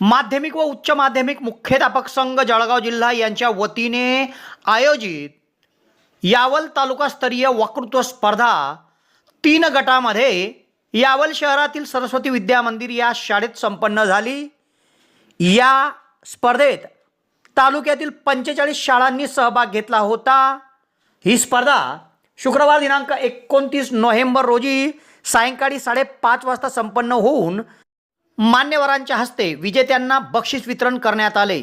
माध्यमिक व उच्च माध्यमिक मुख्याध्यापक संघ जळगाव जिल्हा यांच्या वतीने आयोजित यावल तालुकास्तरीय वक्तृत्व स्पर्धा तीन गटामध्ये यावल शहरातील सरस्वती विद्या मंदिर या शाळेत संपन्न झाली. या स्पर्धेत तालुक्यातील पंचेचाळीस शाळांनी सहभाग घेतला होता. ही स्पर्धा शुक्रवार दिनांक एकोणतीस नोव्हेंबर रोजी सायंकाळी साडेपाच वाजता संपन्न होऊन मान्यवरांच्या हस्ते विजेत्यांना बक्षीस वितरण करण्यात आले.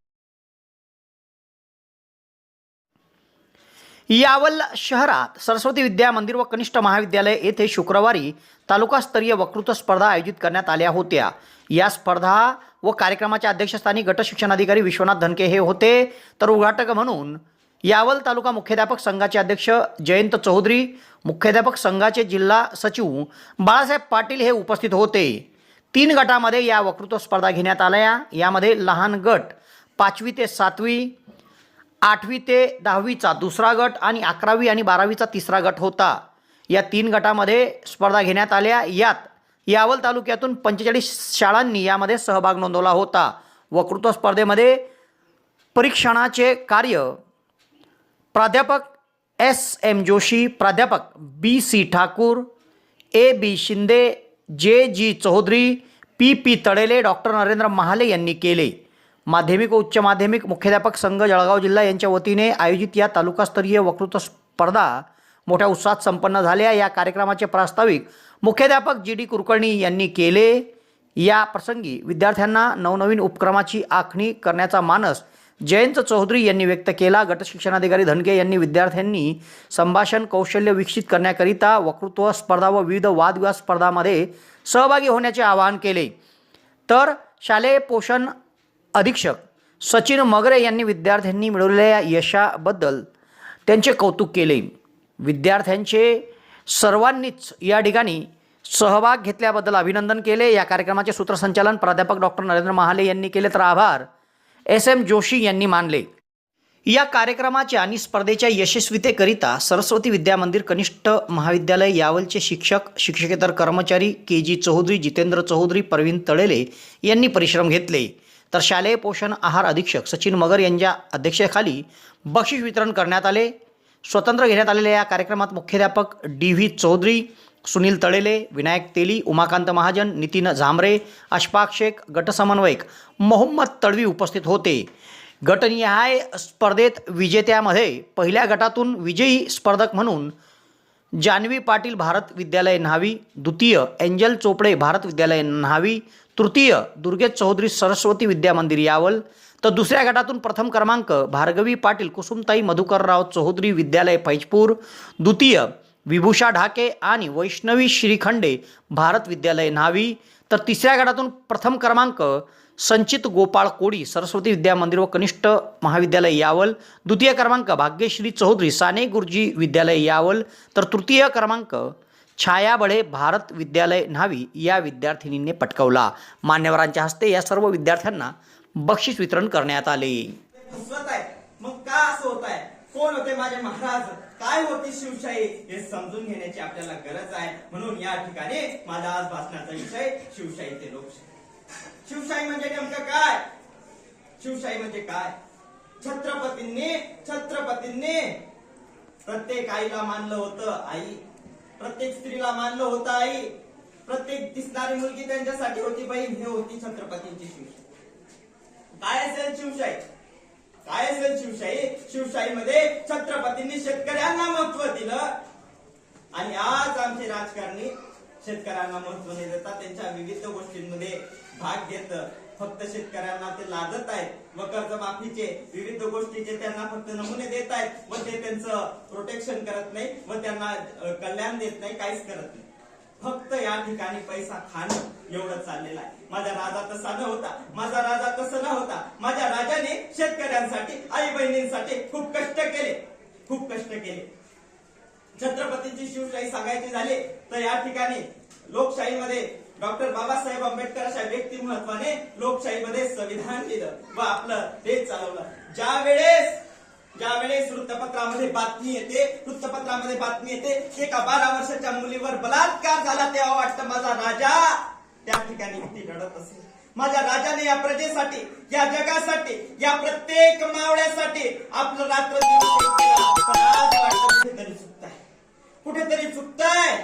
यावल शहरात सरस्वती विद्या मंदिर व कनिष्ठ महाविद्यालय येथे शुक्रवारी तालुकास्तरीय वक्तृत्व स्पर्धा आयोजित करण्यात आल्या होत्या. या स्पर्धा व कार्यक्रमाच्या अध्यक्षस्थानी गट शिक्षणाधिकारी विश्वनाथ धनके हे होते. तर उद्घाटक म्हणून यावल तालुका मुख्याध्यापक संघाचे अध्यक्ष जयंत चौधरी मुख्याध्यापक संघाचे जिल्हा सचिव बाळासाहेब पाटील हे उपस्थित होते. तीन गटामध्ये या वक्तृत्व स्पर्धा घेण्यात आल्या. यामध्ये लहान गट पाचवी ते सातवी आठवी ते दहावीचा दुसरा गट आणि अकरावी आणि बारावीचा तिसरा गट होता. या तीन गटामध्ये स्पर्धा घेण्यात आल्या. यात यावल तालुक्यातून पंचेचाळीस शाळांनी यामध्ये सहभाग नोंदवला होता. वक्तृत्व स्पर्धेमध्ये परीक्षणाचे कार्य प्राध्यापक एस एम जोशी प्राध्यापक B C Thakur A B Shinde J G Chaudhari P P Talele doctor Narendra Mahale यांनी केले. माध्यमिक व उच्च माध्यमिक मुख्याध्यापक संघ जळगाव जिल्हा यांच्या वतीने आयोजित या तालुकास्तरीय वक्तृत्व स्पर्धा मोठ्या उत्साहात संपन्न झाल्या. या कार्यक्रमाचे प्रास्ताविक मुख्याध्यापक जी डी कुलकर्णी यांनी केले. या प्रसंगी विद्यार्थ्यांना नवनवीन उपक्रमाची आखणी करण्याचा मानस जयंत चौधरी यांनी व्यक्त केला. गटशिक्षणाधिकारी धनके यांनी विद्यार्थ्यांनी संभाषण कौशल्य विकसित करण्याकरिता वक्तृत्व स्पर्धा व विविध वादविवाद स्पर्धामध्ये सहभागी होण्याचे आवाहन केले. तर शालेय पोषण अधीक्षक सचिन मगरे यांनी विद्यार्थ्यांनी मिळवलेल्या यशाबद्दल त्यांचे कौतुक केले. विद्यार्थ्यांचे सर्वांनीच या ठिकाणी सहभाग घेतल्याबद्दल अभिनंदन केले. या कार्यक्रमाचे सूत्रसंचालन प्राध्यापक डॉक्टर नरेंद्र महाले यांनी केले तर आभार. एस. एम. जोशी यांनी मानले. या कार्यक्रमाच्या आणि स्पर्धेच्या यशस्वीतेकरिता सरस्वती विद्या मंदिर कनिष्ठ महाविद्यालय यावलचे शिक्षक शिक्षकेतर कर्मचारी के. जी. चौधरी जितेंद्र चौधरी प्रवीण तळेले यांनी परिश्रम घेतले. तर शालेय पोषण आहार अधीक्षक सचिन मगर यांच्या अध्यक्षतेखाली बक्षीस वितरण करण्यात आले. स्वतंत्र घेण्यात आलेल्या या कार्यक्रमात मुख्याध्यापक डी व्ही चौधरी सुनील तळेले विनायक तेली उमाकांत महाजन नितीन झांबरे अशफाक शेख गटसमन्वयक मोहम्मद तळवी उपस्थित होते. गटनिहाय स्पर्धेत विजेत्यामध्ये पहिल्या गटातून विजयी स्पर्धक म्हणून जान्हवी पाटील भारत विद्यालय न्हावी द्वितीय एंजल चोपडे भारत विद्यालय न्हावी तृतीय दुर्गेश चौधरी सरस्वती विद्या मंदिर यावल. तर दुसऱ्या गटातून प्रथम क्रमांक भार्गवी पाटील कुसुमताई मधुकरराव चौधरी विद्यालय फैजपूर द्वितीय विभूषा ढाके आणि वैष्णवी श्रीखंडे भारत विद्यालय न्हावी. तर तिसऱ्या गटातून प्रथम क्रमांक संचित गोपाळ कोडी सरस्वती विद्या मंदिर व कनिष्ठ महाविद्यालय यावल. द्वितीय क्रमांक भाग्यश्री चौधरी साने गुरुजी विद्यालय यावल. तर तृतीय क्रमांक छायाबळे भारत विद्यालय न्हावी या विद्यार्थिनींनी पटकवला. मान्यवरांच्या हस्ते या सर्व विद्यार्थ्यांना बक्षीस वितरण करण्यात आले. मग का असं होत आहे कोण होते माझे महाराज? काय होती शिवशाही? हे समजून घेण्याची आपल्याला गरज आहे. म्हणून या ठिकाणी माझा आज भाषणाचा विषय शिवशाही ते लोकशाही. शिवशाही म्हणजे नेमकं काय? शिवशाही म्हणजे काय? छत्रपतींनी छत्रपतींनी प्रत्येक आईला मानलं होतं. आई प्रत्येक स्त्रीला मानलं होतं आई. प्रत्येक दिसणारी मुलगी त्यांच्यासाठी होती बहीण. हे होती छत्रपतींची शिवशाही काय असेल शिवशाही काय असेल शिवशाही शिवशाहीमध्ये छत्रपतींनी शेतकऱ्यांना महत्त्व दिलं. आणि आज आमचे राजकारणी शेतकऱ्यांना महत्त्व न देता त्यांच्या विविध गोष्टींमध्ये भाग घेत. फक्त शेतकऱ्यांना ते लादत आहेत. व कर्जमाफीचे विविध गोष्टीचे त्यांना फक्त नमुने देत आहेत व ते त्यांचं प्रोटेक्शन करत नाही व त्यांना कल्याण देत नाही काहीच करत नाही. फक्त या ठिकाणी पैसा खाणं एवढं चाललेलं आहे. माझा राजा तसा न होता माझा राजा तसा न होता माझ्या राजाने शेतकऱ्यांसाठी आई बहिणींसाठी खूप कष्ट केले. खूप कष्ट केले. छत्रपतींची शिवशाही सांगायची झाली तर या ठिकाणी लोकशाहीमध्ये डॉक्टर बाबासाहेब आंबेडकर अशा व्यक्तिमत्वाने लोकशाहीमध्ये संविधान लिहिलं व आपलं देश चालवलं. ज्या वेळेस ज्या वेळेस वृत्तपत्रामध्ये बातमी येते वृत्तपत्रामध्ये बातमी येते एका बारा वर्षाच्या मुलीवर बलात्कार झाला तेव्हा वाटतं माझा राजा त्या ठिकाणी ती लढत असेल. माझ्या राजाने या प्रजेसाठी या जगासाठी या प्रत्येक मावळ्यासाठी आपलं रात्र कुठेतरी चुकताय. कुठेतरी चुकताय.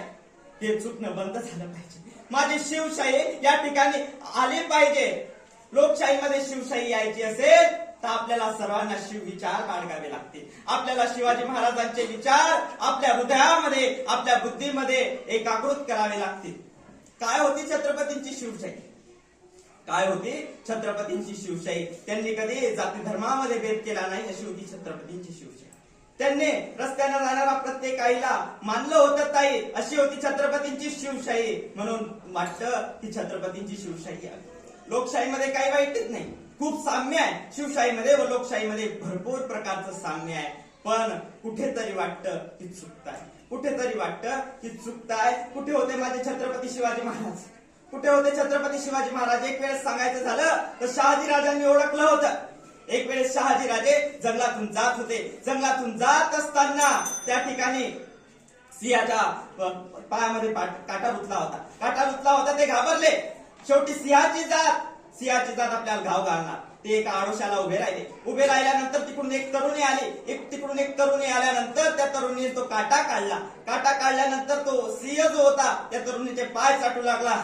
हे चुकणं बंद झालं पाहिजे. माझी शिवशाही या ठिकाणी आली पाहिजे. लोकशाहीमध्ये शिवशाही यायची असेल तर आपल्याला सर्वांना शिव विचार बाळगावे लागतील. आपल्याला शिवाजी महाराजांचे विचार आपल्या हृदयामध्ये आपल्या बुद्धीमध्ये एकाकृत करावे लागतील. काय होती छत्रपतींची शिवशाही? काय होती छत्रपतींची शिवशाही? त्यांनी कधी जाती धर्मामध्ये भेद केला नाही अशी होती छत्रपतींची शिवशाही. त्यांनी रस्त्याने जाणारा प्रत्येक आईला मानलं होतं ताई अशी होती छत्रपतींची शिवशाही. म्हणून वाटतं ती छत्रपतींची शिवशाही आहे. लोकशाहीमध्ये काही वाईटच नाही. खूप साम्य आहे. शिवशाहीमध्ये व लोकशाहीमध्ये भरपूर प्रकारचं साम्य आहे. पण कुठेतरी वाटतं की चुकताय कुठेतरी वाटतं की चुकताय कुठे होते माझे छत्रपती शिवाजी महाराज? कुठे होते छत्रपती शिवाजी महाराज? एक वेळेस सांगायचं झालं तर शहाजी राजांनी ओळखलं होतं. एक वेळेस शहाजी राजे जंगलातून जात होते. जंगलातून जात असताना त्या ठिकाणी सिंहाच्या पायामध्ये काटा रुतला होता. काटा रुतला होता ते घाबरले. शेवटी सिंहाची जात सिंहाची जात आपल्याला घाव घालणार. ते एका आडोशाला उभे राहिले. उभे राहिल्यानंतर तिकडून एक तरुणी आली. एक तिकडून एक तरुणी आल्यानंतर त्या तरुणीने तो काटा काढला. काटा काढल्यानंतर तो सिंह जो होता त्या तरुणीचे पाय चाटू लागला.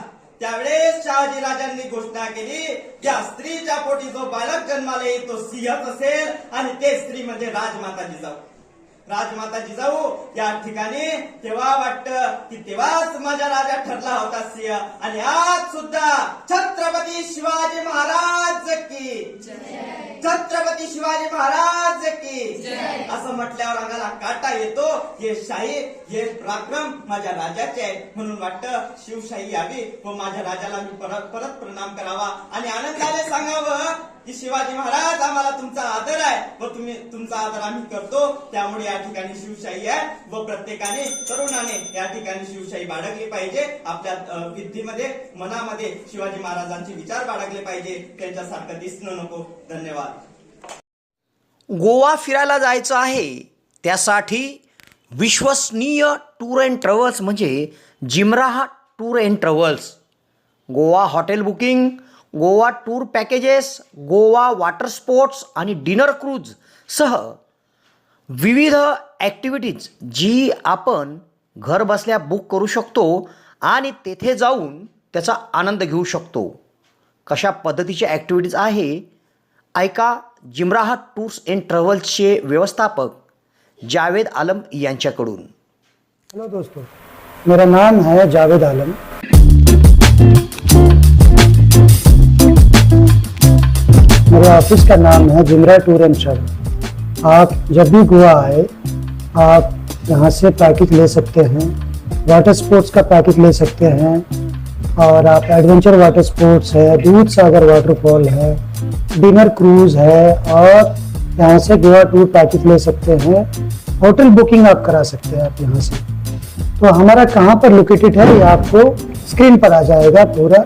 त्यावेळेस शहाजी राजांनी घोषणा केली त्या स्त्रीच्या पोटी जो बालक जन्माला येईल तो सिंहच असेल आणि ते स्त्री म्हणजे राजमाता जिजाऊ राजमाता जिजाऊ या ठिकाणी तेव्हा वाटत की तेव्हाच माझा राजा ठरला होता सिंह. आणि आज सुद्धा छत्रपती शिवाजी महाराज की. छत्रपती शिवाजी महाराज की. असं म्हटल्यावर अंगाला काटा येतो. हे शाही हे पराक्रम माझ्या राजाचे आहे. म्हणून वाटतं शिवशाही यावी व माझ्या राजाला मी परत परत प्रणाम करावा. आणि आनंदाने सांगावं की शिवाजी महाराज आम्हाला तुमचा आदर आहे व तुम्ही तुमचा आदर आम्ही करतो. त्यामुळे या ठिकाणी शिवशाही आहे व प्रत्येकाने तरुणाने या ठिकाणी शिवशाही बाळगली पाहिजे. आपल्या अ, मनामध्ये शिवाजी महाराजांचे विचार बाळगले पाहिजे. त्यांच्यासारखं दिसणं नको. धन्यवाद. गोवा फिरायला जायचं आहे त्यासाठी विश्वसनीय टूर अँड ट्रॅव्हल्स म्हणजे जिमराहा tour and travels. Goa hotel booking Goa tour packages Goa water sports आणि डिनर क्रूज सह विविध ॲक्टिव्हिटीज जी आपण घर बसल्या बुक करू शकतो आणि तेथे जाऊन त्याचा आनंद घेऊ शकतो. कशा पद्धतीच्या ॲक्टिव्हिटीज आहे ऐका जिमराहा टूर्स अँड ट्रॅव्हल्सचे व्यवस्थापक जावेद आलम यांच्याकडून. हेलो दोस्तों, मेरा नाम है जावेद आलम. मेरे ऑफ़िस का नाम है जिमरा टूर एंड ट्रैवल. आप जब भी गोवा आए, आप यहाँ से पैकेज ले सकते हैं, वाटर स्पोर्ट्स का पैकेज ले सकते हैं, और आप एडवेंचर वाटर स्पोर्ट्स है, दूध सागर वाटरफॉल है डिनर क्रूज है और यहाँ से गोवा टूर पैकेज ले सकते हैं। होटल बुकिंग आप करा सकते हैं आप यहाँ से। तो हमारा कहाँ पर लोकेटेड है, ये आपको स्क्रीन पर आ जाएगा पूरा।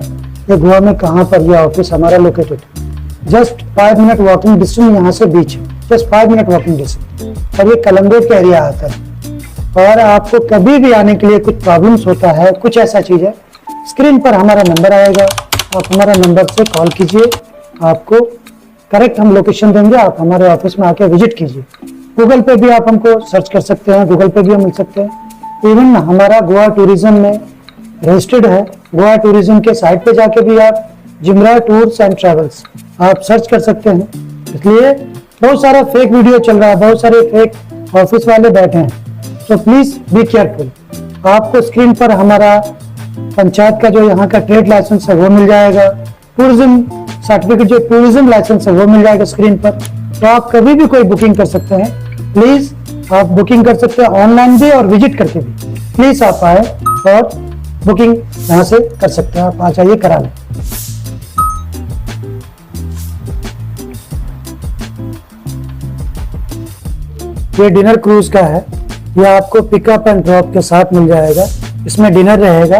ये गोवा में कहाँ पर ये ऑफ़िस हमारा लोकेटेड है। Just five minute walking distance यहाँ से बीच है। Just five minute walking distance और ये कलम्बोट का एरिया आता है। और आपको कभी भी आने के लिए कुछ प्रॉब्लम्स होता है, कुछ ऐसा चीज़ है स्क्रीन पर हमारा नंबर आएगा। आप हमारा नंबर से कॉल कीजिए। आपको करेक्ट हम लोकेशन देंगे, आप हमारे ऑफ़िस में आके विज़िट कीजिए। गूगल पे भी आप हमको सर्च कर सकते हैं गूगल पे भी हम मिल सकते हैं। इवन हमारा गोवा टूरिज़्म में रजिस्टर्ड है गोवा टूरिज़्म के साइट पे जाके भी आप जिमरा टूर्स एंड ट्रेवल्स आप सर्च कर सकते हैं। इसलिए बहुत सारा फेक वीडियो चल रहा है, बहुत सारे फेक ऑफ़िस वाले बैठे हैं। तो प्लीज़ बी केयरफुल आपको स्क्रीन पर हमारा पंचायत का जो यहाँ का ट्रेड लाइसेंस है, वो मिल जाएगा। टूरिज़्म सर्टिफिकेट जो टूरिज़्म लाइसेंस है, वो मिल जाएगा स्क्रीन पर। तो आप कभी भी कोई बुकिंग कर सकते हैं। प्लीज़ आप बुकिंग कर सकते हैं ऑनलाइन भी और विज़िट करके भी। प्लीज़ आप आए और बुकिंग यहाँ से कर सकते हैं। आप आ जाइए, करा लें। ये डिनर क्रूज का है। ये आपको पिकअप एंड ड्रॉप के साथ मिल जाएगा। इसमें डिनर रहेगा।